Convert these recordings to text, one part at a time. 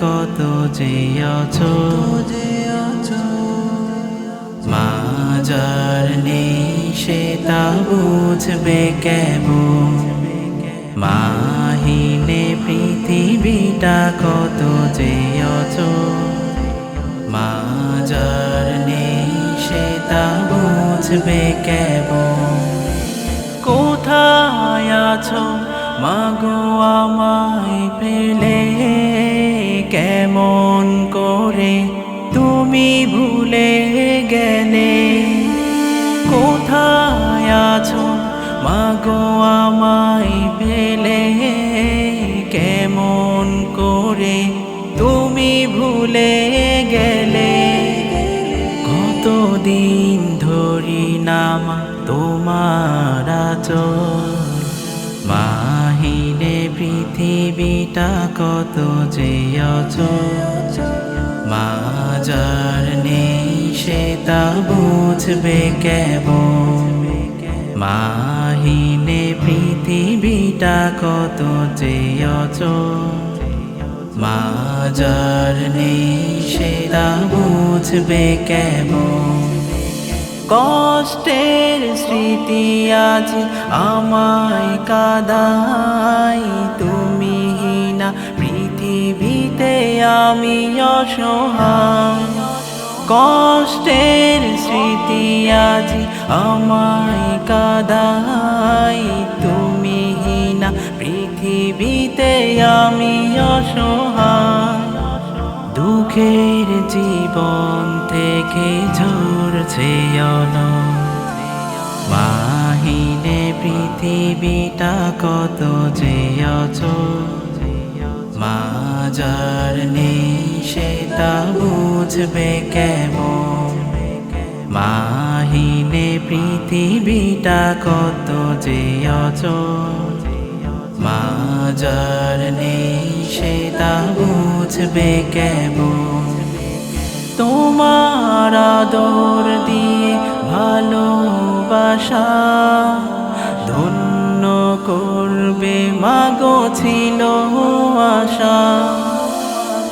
কত যে অছো মাজার নেই সে তা বুঝবে কেমন? মাহিনে পৃথিবীটা কত যে অছো মাজার নেই সে তা বুঝবে কেমন? কোথায় আছো? মাগো আমায় পেলে কেমন করে তুমি ভুলে গেলে? কোথায় আছো? মাগো, আমায় পেলে কেমন করে তুমি ভুলে গেলে? কতদিন ধরি নামা তোমার আচল মাহিনে পৃথিবীটা কত যে অচল। মাজার নেই, সে তা বুঝবে কেবল মাহিনে পৃথিবীটা কত যে অচল। মাজার নেই, সে তা বুঝবে কেমন? কষ্টের স্মৃতি আজ আমায় কাদাই তুমি না, পৃথিবীতে আমি অসহায়। কষ্টের স্মৃতি আজ আমায় কাদাই তুমি না, পৃথিবীতে আমি অসহায়। দুঃখের জীবন থেকে ঝরছে মাহিনে পৃথিবীটা কত যে অচল। মাজার নেই, সে তা বুঝবে কেমন? মাহিনে পৃথিবীটা কত যে অচল। মাজার নেই সে তা বুঝবে কেমন? তোমার আদর দিয়ে ভালোবাসা ধন্য করবে মাগো ছিল আশা।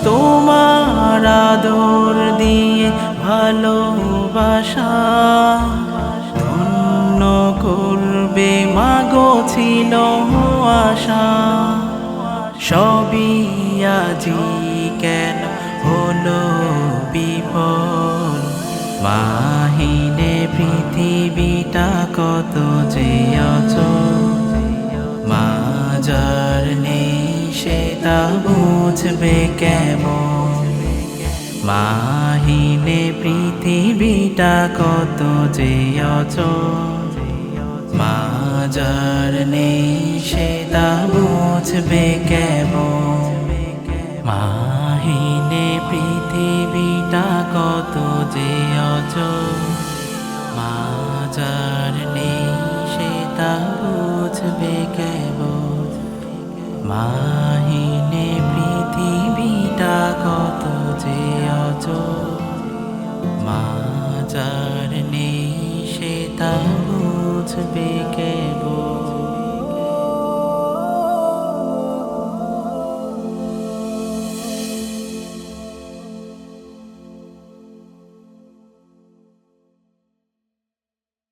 তোমার আদর দিয়ে ভালোবাসা আশা সবই আজি কেন হলো বিফল মাহিনে পৃথিবীটা কত যে অচল। মাজার নেই সে তা বুঝবে কেমন? মাহিনে পৃথিবীটা কত যে অচল। মাজার নেই তা বুঝবে কেমন? মাহিনে পৃথিবীটা কত যে অচল। মাজার নেই তা বুঝবে কেবল মাহিনে